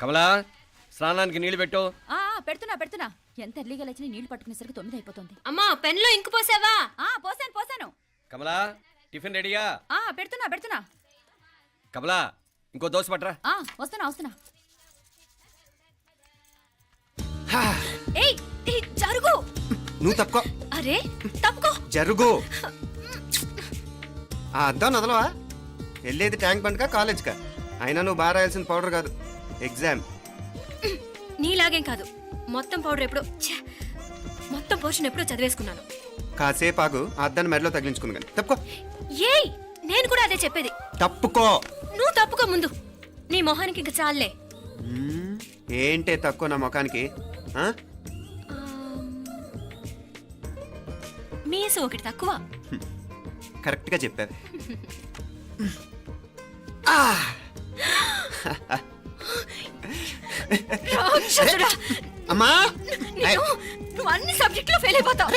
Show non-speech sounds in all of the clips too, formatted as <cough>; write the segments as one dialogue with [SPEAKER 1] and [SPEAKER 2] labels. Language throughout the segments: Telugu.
[SPEAKER 1] కమలా స్నానానికి నీళ్ళు పెట్టు.
[SPEAKER 2] ఆ ఆ, పెడుతున్నా పెడుతున్నా. ఎంత ఎర్లీగా లేచిన నీళ్ళు పట్టుకునేసరికి తొమ్మిది అయిపోతుంది.
[SPEAKER 3] అమ్మా పెన్లో ఇంకు పోసావా?
[SPEAKER 2] ఆ పోసాను పోసాను.
[SPEAKER 1] కమలా టిఫిన్ రెడీయా?
[SPEAKER 2] ఆ పెడుతున్నా పెడుతున్నా.
[SPEAKER 1] కమలా ఇంకో దోశ పట్రా
[SPEAKER 2] ఆ వస్తున్నా వస్తున్నా.
[SPEAKER 3] ఏయ్ ఏయ్, జరుగు.
[SPEAKER 4] నువ్వు తప్పుకో.
[SPEAKER 3] అరే తప్పుకో.
[SPEAKER 4] జరుగు. ఆ అద్దం నదలవా వెళ్ళేది ట్యాంక్ బండ్కా కాలేజ్కా? అయినా నువ్వు బాగా రాయాల్సిన పౌడర్ కాదు. ఎగ్జామ్.
[SPEAKER 3] నీలాగేం కాదు. మొత్తం పౌడర్ ఎప్పుడో ఛే, మొత్తం పోర్షన్ ఎప్పుడో చదివేసుకున్నాను.
[SPEAKER 4] కాసేపు ఆగు ఆ అద్దాన్ని మెడలో తగిలించుకుంది కానీ. తప్పుకో.
[SPEAKER 3] ఏయ్! నేను కూడా అదే చెప్పేది.
[SPEAKER 4] తప్పుకో.
[SPEAKER 3] నువ్వు తప్పుకో ముందు. నీ మొహానికి ఇంక చాలే
[SPEAKER 4] మ్మ్. ఏంటే తక్కువ నా ముఖానికి? ఆ?
[SPEAKER 3] మీసు ఒకటి తక్కువ.
[SPEAKER 4] కరెక్ట్గా చెప్పావు. <laughs> <laughs>
[SPEAKER 3] రాక్షసుడా!
[SPEAKER 4] అమ్మా!
[SPEAKER 3] నువ్వు అన్ని సబ్జెక్టులో ఫెయిల్ అయిపోతావు.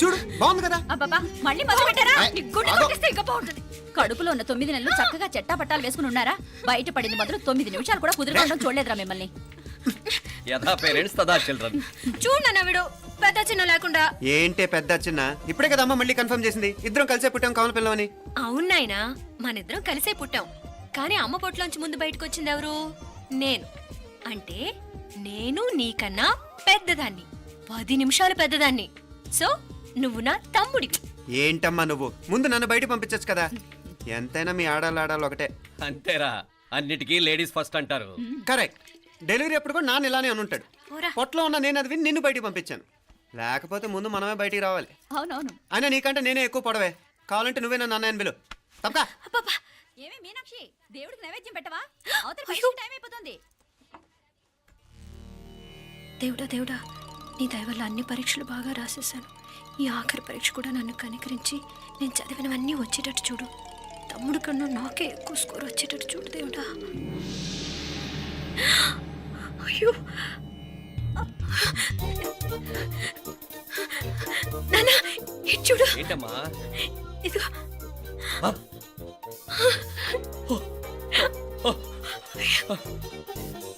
[SPEAKER 4] చూడు బాగుంది కదా?
[SPEAKER 2] అబ్బాబా మళ్ళీ మొదలు పెట్టారా?
[SPEAKER 3] నీ గుండె. కొట్టేస్తే ఇంకా బాగుంటుంది.
[SPEAKER 2] కడుపులో ఉన్న తొమ్మిది నెలలు చక్కగా చెట్టా పట్టాలు వేసుకుని ఉన్నారా? బయట పడింది మొదలు తొమ్మిది నిమిషాలు కూడా కుదిరకుండా చూడలేదురా మిమ్మల్ని.
[SPEAKER 1] యథా పేరెంట్స్ తదా చిల్డ్రన్.
[SPEAKER 3] చూడు నాన్న వీడు పెద్ద చిన్న లేకుండా.
[SPEAKER 4] ఏంటే పెద్ద చిన్న? ఇప్పుడే కదా అమ్మ మళ్ళీ కన్ఫర్మ్ చేసింది. ఇద్దరం కలిసే పుట్టాం కావాలి పిల్లవని.
[SPEAKER 3] అవునాయినా మనిద్దరం కలిసే పుట్టాం. కానీ అమ్మ పొట్లోంచి ముందు బయటకు వచ్చింది ఎవరు? నేను. అంటే నేను నీకన్నా పెద్దదాన్ని. పది నిమిషాలు పెద్దదాన్ని. సో నువ్వు నా తమ్ముడివి.
[SPEAKER 4] ఏంటమ్మా నువ్వు? ముందు నన్ను బయట పంపించచ్చు కదా. ఎంతైనా మీ ఆడాలి ఆడాలి ఒకటే.
[SPEAKER 1] అంతేరా. అన్నిటికీ లేడీస్ ఫస్ట్ అంటారు.
[SPEAKER 4] కరెక్ట్. డెలివరీ అప్పుడు కూడా నాన్న ఇలానే అని ఉంటాడు.
[SPEAKER 3] పోరా.
[SPEAKER 4] పొట్టలో ఉన్న నేను అది విని నిన్ను బయటికి పంపించాను. లేకపోతే ముందు మనమే బయటికి రావాలి.
[SPEAKER 2] అవునవును.
[SPEAKER 4] అయినా నీకంటే నేనే ఎక్కువ పొడవే. కావాలంటే నువ్వే నన్ను అన్నయ్యను పిలు. తప్పకా.
[SPEAKER 3] అబ్బబ్బా.
[SPEAKER 2] ఏమి మీనాక్షి? దేవుడికి నైవేద్యం పెట్టవా? అవతల. టైం అయిపోతుంది.
[SPEAKER 3] దేవుడా దేవుడా నీ దయ వల్ల అన్ని పరీక్షలు బాగా రాసేసాను ఈ ఆఖరి పరీక్ష కూడా నన్ను కనికరించి నేను చదివినవన్నీ వచ్చేటట్టు చూడు. తమ్ముడు కన్నా నాకే ఎక్కువ స్కోర్ వచ్చేటట్టు చూడు దేవుడా. అయ్యో. నాన్న ఇటు చూడు.
[SPEAKER 1] ఏంటమ్మా?
[SPEAKER 3] ఇదిగో?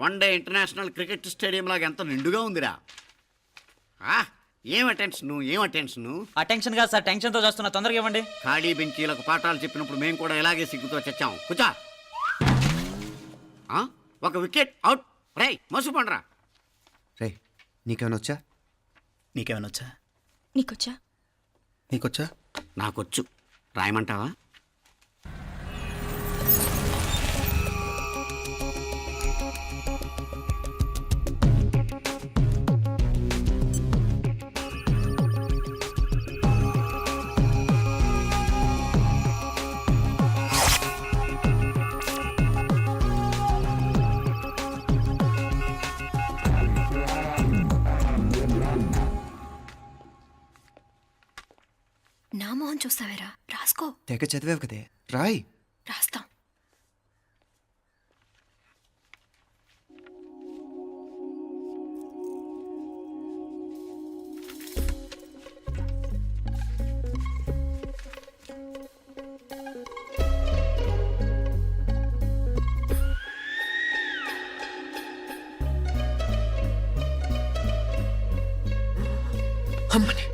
[SPEAKER 5] One day international cricket stadium లాగా ఎంత నిండుగా ఉందిరా. ఆ, ఏం అటెన్షన్ ఏం అటెన్షన్
[SPEAKER 6] ఆ టెన్షన్ కాదు సార్ టెన్షన్తో చేస్తున్నా తొందరగా ఇవ్వండి.
[SPEAKER 5] ఖాళీ బెంచీలకు పాఠాలు చెప్పినప్పుడు మేము కూడా ఇలాగే సిగ్గుతో చచ్చాం. కూర్చో. ఆ, ఒక వికెట్ అవుట్. రై మసు పండరా
[SPEAKER 4] రే నీకేమైనా వచ్చా?
[SPEAKER 6] నీకేమైనా వచ్చా?
[SPEAKER 3] నీకొచ్చా?
[SPEAKER 4] నీకొచ్చా?
[SPEAKER 5] నాకొచ్చు. రాయమంటావా?
[SPEAKER 4] తెగ చదివావు కదే. రాయ్.
[SPEAKER 3] రాస్తాం.
[SPEAKER 4] అమ్మని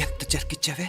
[SPEAKER 4] ఎంత జరికిచ్చావే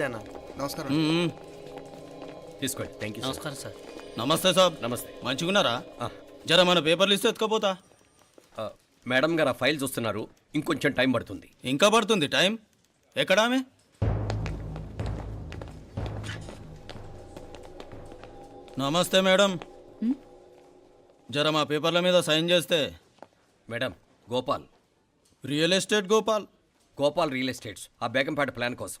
[SPEAKER 7] నమస్తే అన్న. నమస్కారం
[SPEAKER 1] తీసుకోండి. థ్యాంక్ యూ
[SPEAKER 8] నమస్కారం సార్
[SPEAKER 9] నమస్తే సాబ్
[SPEAKER 1] నమస్తే.
[SPEAKER 9] మంచిగున్నారా. జర మన పేపర్లు ఇస్తే ఎత్తుకోపోతా?
[SPEAKER 1] ఆ, మేడం గారు ఆ ఫైల్ చూస్తున్నారు. ఇంకొంచెం టైం పడుతుంది.
[SPEAKER 9] ఇంకా పడుతుంది టైం? ఎక్కడా ఆమె? నమస్తే మేడం. జర మా పేపర్ల మీద సైన్ చేస్తే?
[SPEAKER 1] Madam Gopal.
[SPEAKER 9] Real estate Gopal.
[SPEAKER 1] Gopal real estates ఆ బేగంపేట ప్లాన్ కోసం.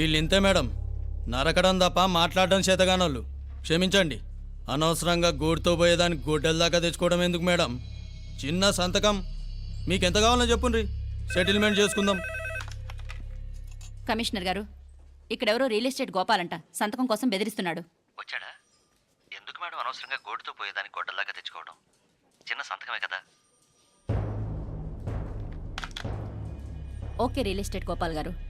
[SPEAKER 9] వీళ్ళు ఇంతే మేడం. నరకడం తప్ప మాట్లాడడం చేతగానోళ్ళు. క్షమించండి. అనవసరంగా గూడుతో పోయేదానికి గొడ్డల దాకా తెచ్చుకోవడం ఎందుకు మేడం? చిన్న సంతకం. మీకు ఎంత కావాలో చెప్పుండ్రి. సెటిల్మెంట్ చేసుకుందాం.
[SPEAKER 2] కమిషనర్ గారు ఇక్కడెవరో రియల్ ఎస్టేట్ గోపాలంట. సంతకం కోసం బెదిరిస్తున్నాడు.
[SPEAKER 10] వచ్చాడా? ఎందుకు మేడం అనవసరంగా గోటుతో పోయేదాన్ని గొడ్డల్లాగా తెచ్చుకోవడం? చిన్న సంతకమే కదా.
[SPEAKER 2] ఓకే రియల్ ఎస్టేట్ గోపాల్ గారు.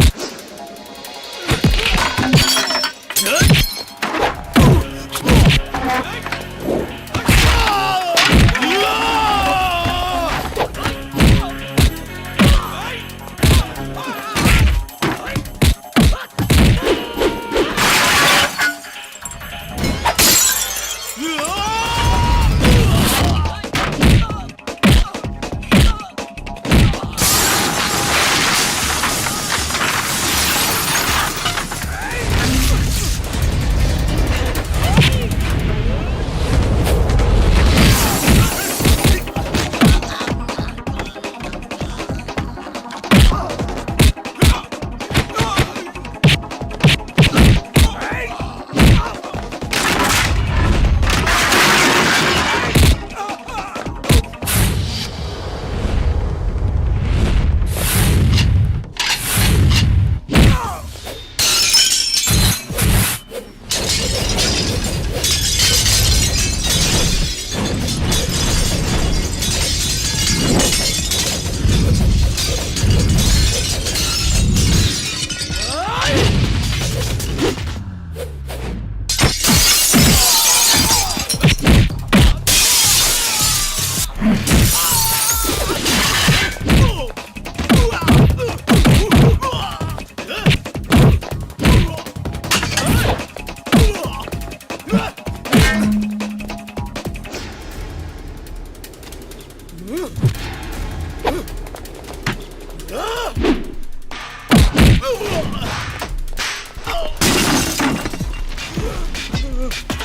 [SPEAKER 9] you.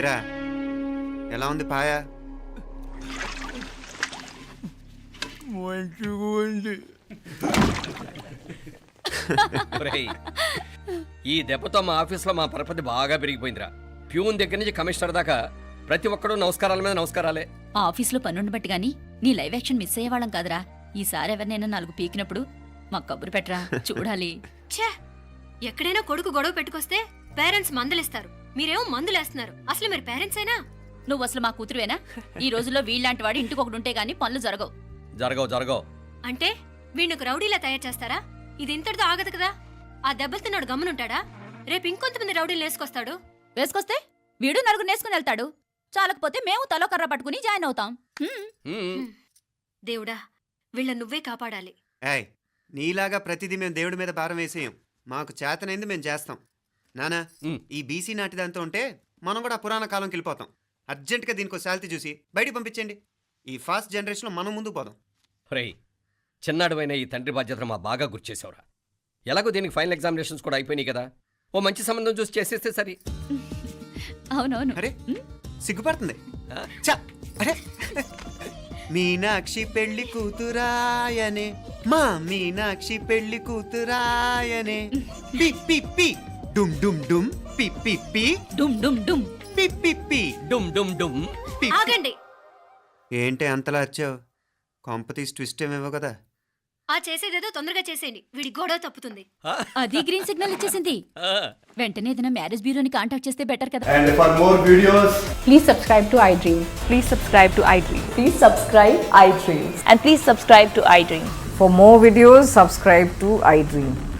[SPEAKER 4] ఏరా? ఎలా ఉంది పాయ?
[SPEAKER 1] ఒరేయ్, ఈ దెబ్బతో మా ఆఫీస్లో మా పరపతి బాగా పెరిగిపోయిందిరా. ప్యూన్ దగ్గర నుంచి కమిషనర్ దాకా ప్రతి ఒక్కడు నమస్కారాల మీద నమస్కారాలే.
[SPEAKER 2] ఆ ఆఫీస్లో పనుండి బట్టి గాని నీ లైవ్ యాక్షన్ మిస్ అయ్యేవాళ్ళం కాదురా. ఈసారి ఎవరినైనా నాలుగు పీకినప్పుడు మాకు కబురు పెట్టరా. చూడాలి.
[SPEAKER 3] ఛే ఎక్కడైనా కొడుకు గొడవ పెట్టుకొస్తే పేరెంట్స్ మందులిస్తారు. మీరేమో మందులేస్తున్నారు అసలు మీరు పేరెంట్స్ అయినా
[SPEAKER 2] నువ్వు అసలు మా కూతురువేనా? ఈ రోజుల్లో వీళ్ళలాంటి వాడు ఇంటికి ఒకడు ఉంటే గానీ పనులు జరగవు.
[SPEAKER 1] జరగవు జరగవు.
[SPEAKER 3] అంటే వీణ్ణకు రౌడీలా తయారు చేస్తారా? ఇది ఇంతటితో ఆగదు కదా? ఆ దెబ్బలు తిన్నాడు గమనుంటాడా రేపు ఇంకొంతమంది రౌడీలు వేసుకొస్తాడు.
[SPEAKER 2] వేసుకొస్తే? వీడు నలుగురు నేసుకుని వెళ్తాడు. చాలకపోతే మేము తలో కర్ర పట్టుకుని జాయిన్ అవుతాం. హ్మ్.
[SPEAKER 3] దేవుడా వీళ్ళ నువ్వే కాపాడాలి.
[SPEAKER 4] ఏయ్ నీలాగా ప్రతిదీ మేము దేవుడి మీద భారం వేసేయం. మాకు చేతనైంది మేము చేస్తాం. నానా. ఈ బీసీ నాటి దాంతో ఉంటే మనం కూడా పురాణ కాలంకి వెళ్ళిపోతాం. అర్జెంటుగా దీనికి శాలిటీ చూసి బయటికి పంపించండి. ఈ ఫాస్ట్ జనరేషన్లో మనం ముందుకు పోదాం.
[SPEAKER 1] ఒరేయ్ చిన్నాడువైన ఈ తండ్రి బాధ్యతను మా బాగా గుర్చేసావురా ఎలాగో దీనికి ఫైనల్ ఎగ్జామినేషన్స్ కూడా అయిపోయినాయి కదా. ఓ మంచి సంబంధం చూసి చేసేస్తే సరి.
[SPEAKER 2] అవునవును.
[SPEAKER 4] అరే సిగ్గుపడుతుంది. చ అరే. మీనాక్షి పెళ్ళి కూతురాయనే మా మీనాక్షి పెళ్ళి కూతురాయనే. పి పి పి. డుమ్ డుమ్ డుమ్ పిప్పిప్పి
[SPEAKER 2] డుమ్ డుమ్ డుమ్.
[SPEAKER 4] పిప్పిప్పి
[SPEAKER 1] డుమ్ డుమ్ డుమ్.
[SPEAKER 3] ఆగండి.
[SPEAKER 4] ఏంటి అంతలా వచ్చావు? కాంపతీస్ ట్విస్ట్ ఏమేవో కదా.
[SPEAKER 3] ఆ చేసేదేదో తొందరగా చేసేయండి. వీడి గోడ తప్పుతుంది.
[SPEAKER 2] అది గ్రీన్ సిగ్నల్ ఇచ్చేసింది. వెంటనే ఏదైనా మ్యారేజ్ బ్యూరోని కాంటాక్ట్ చేస్తే బెటర్ కదా.
[SPEAKER 7] And for more videos
[SPEAKER 11] please subscribe to iDream please subscribe to iDream please subscribe iDream and please
[SPEAKER 12] subscribe to iDream for more
[SPEAKER 7] videos subscribe to iDream